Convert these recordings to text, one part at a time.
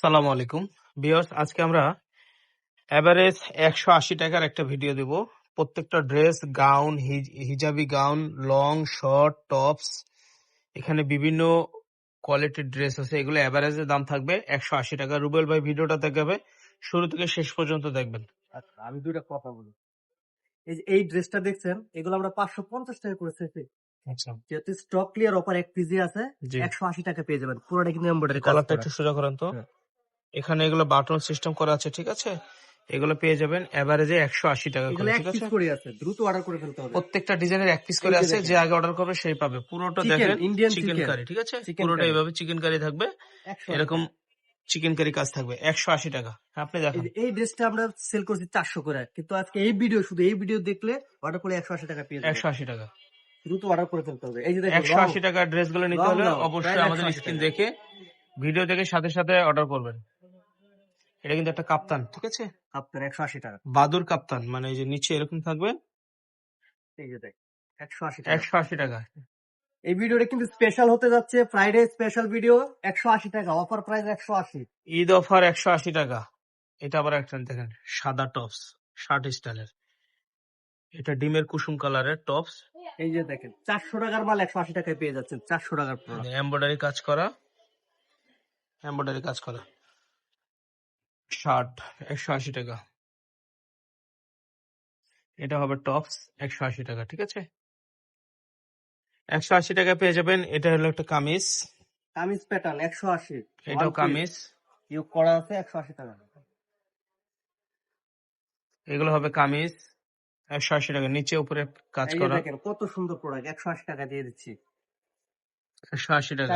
সালামু আলাইকুম। বিয়ার্স আজকে আমরা এভারেজ একশো আশি টাকার একটা ভিডিও দেব। প্রত্যেকটা ড্রেস গাউন হিজাবি গাউন লং শর্ট টপস এখানে বিভিন্ন কোয়ালিটির ড্রেস আছে। এগুলো এভারেজের দাম থাকবে একশো আশি টাকা। রুবেল ভাই ভিডিওটা দেখাবে। শুরু থেকে শেষ পর্যন্ত দেখবেন। আচ্ছা আমি দুইটা কথা বলি। এই যে এই ড্রেসটা দেখছেন এগুলো আমরা পাঁচশো পঞ্চাশ টাকা করে সেফে আচ্ছা। যেহেতু স্টক ক্লিয়ার অফার এক পিজি আছে একশো আশি টাকা পেয়ে যাবেন। পুরোটা কিন্তু এমব্রয়ডারি কলারটা একটু সোজা করেন তো। হ্যাঁ। এখানে এগুলো বাটন সিস্টেম করা আছে ঠিক আছে? এগুলো পেয়ে যাবেন এভারেজে একশো আশি টাকা করে ঠিক আছে? দ্রুত অর্ডার করে ফেলতে হবে। প্রত্যেকটা ডিজাইনের এক পিস করে আছে যে আগে অর্ডার করবে সেই পাবে। পুরোটা দেখেন Indian চিকেন কারি ঠিক আছে? পুরোটা। এইভাবে চিকেন কারি থাকবে। এরকম চিকেন কারি কাজ থাকবে একশো আশি টাকা। আপনি এই দেখেন। এই ড্রেসটা আমরা সেল করছি চারশো করে। কিন্তু আজকে এই ভিডিও শুধু এই ভিডিও দেখলে অর্ডার করে একশো আশি টাকা পেয়ে একশো আশি টাকা। দ্রুত অর্ডার করে ফেলতে হবে। এই যে দেখুন একশো আশি টাকার ড্রেসগুলো নিতে হলে অবশ্যই আমাদের 180 স্ক্রিন দেখে ভিডিও দেখে সাথে সাথে অর্ডার করবেন। এটা কিন্তু একটা কাপ্তান। ঠিক আছে? কাপ্তান একশো আশি টাকা। বাদুর কাপ্তান মানে এই যে নিচে এরকম থাকবে? এই যে দেখ একশো আশি একশো আশি টাকা। এই ভিডিওটা কিন্তু স্পেশাল হতে যাচ্ছে ফ্রাইডে স্পেশাল ভিডিও একশো আশি টাকা। অফার প্রাইস একশো আশি। ঈদ অফার একশো আশি টাকা। এটা আবার একটা দেখেন সাদা টপস শার্ট স্টাইলের এটা ডিমের কুসুম কালারের টপস এই যে দেখেন চারশো টাকার মাল একশো আশি টাকায় পেয়ে যাচ্ছেন চারশো টাকার এমব্রয়ডারি কাজ করা। এমব্রয়ডারি কাজ করা। শার্ট একশো আশি টাকা। এটা হবে টপস একশো আশি টাকা ঠিক আছে? একশো আশি টাকা পেয়ে যাবেন এটা হলো একটা কামিজ। কামিজ প্যাটার্ন একশো আশি। এটাও কামিজ। ইউ করা আছে একশো আশি টাকা। এগুলো হবে কামিজ একশো আশি টাকা নিচে উপরে কাজ করা। কত সুন্দর প্রোডাক্ট একশো আশি টাকা দিয়ে দিচ্ছি। একশো আশি টাকা।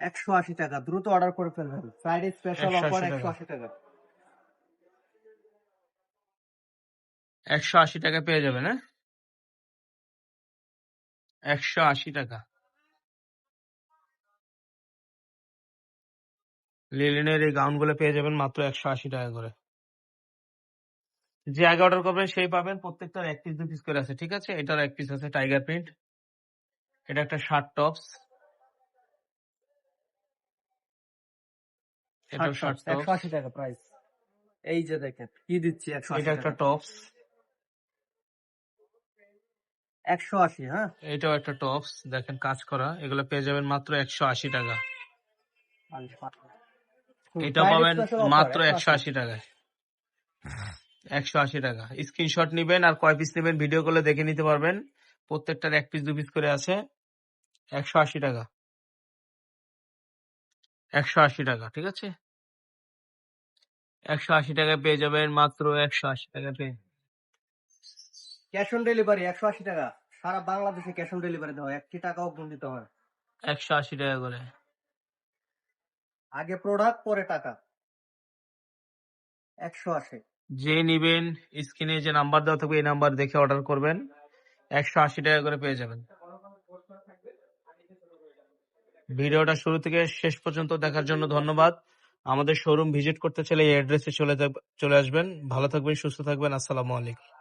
একশো আশি টাকা দ্রুত অর্ডার করে ফেলবেন। ফ্রাইডে স্পেশাল অফার একশো আশি টাকা। একশো আশি টাকা পেয়ে যাবেন হ্যাঁ? একশো আশি টাকা। লিলিনের এই গাউনগুলো পেয়ে যাবেন মাত্র একশো আশি টাকা করে। যে আগে অর্ডার করবেন সেই পাবেন। প্রত্যেকটার এক পিস দু পিস করে আছে ঠিক আছে? এটার এক পিস আছে টাইগার প্রিন্ট। এটা একটা শার্ট টপস। এটাও শার্ট একশো টপস আশি টাকা প্রাইস এই যে দেখেন কি দিচ্ছি একশো আশি এটা একটা টপস একশো আশি হ্যাঁ? এটাও একটা টপস দেখেন কাজ করা এগুলো পেয়ে যাবেন মাত্র একশো আশি টাকা। এটা পাবেন মাত্র একশো আশি। টাকায়। একশো আশি টাকা। স্ক্রিনশট নিবেন আর কয় পিস নেবেন ভিডিও কলে দেখে নিতে পারবেন। প্রত্যেকটার এক পিস দু পিস করে আছে। একশো আশি টাকা। একশো আশি টাকা ঠিক আছে? একশো আশি টাকায় পেয়ে যাবেন মাত্র একশো আশি টাকা পেয়ে। ক্যাশ অন ডেলিভারি একশো আশি টাকা সারা বাংলাদেশে ক্যাশ অন ডেলিভারি দেওয়া হয় একটি টাকাও গুণ দিতে হয় একশো আশি টাকা করে। আগে প্রোডাক্ট পরে টাকা। একশো আশি। যে নিবেন স্ক্রিনে যে নাম্বার দেওয়া থাকবে এই নাম্বার দেখে অর্ডার করবেন। একশো আশি টাকা করে পেয়ে যাবেন। ভিডিওটা শুরু থেকে শেষ পর্যন্ত দেখার জন্য ধন্যবাদ। আমাদের শোরুম ভিজিট করতে চাইলে এই অ্যাড্রেসে চলে চলে আসবেন। ভালো থাকবেন, সুস্থ থাকবেন। আসসালামু আলাইকুম।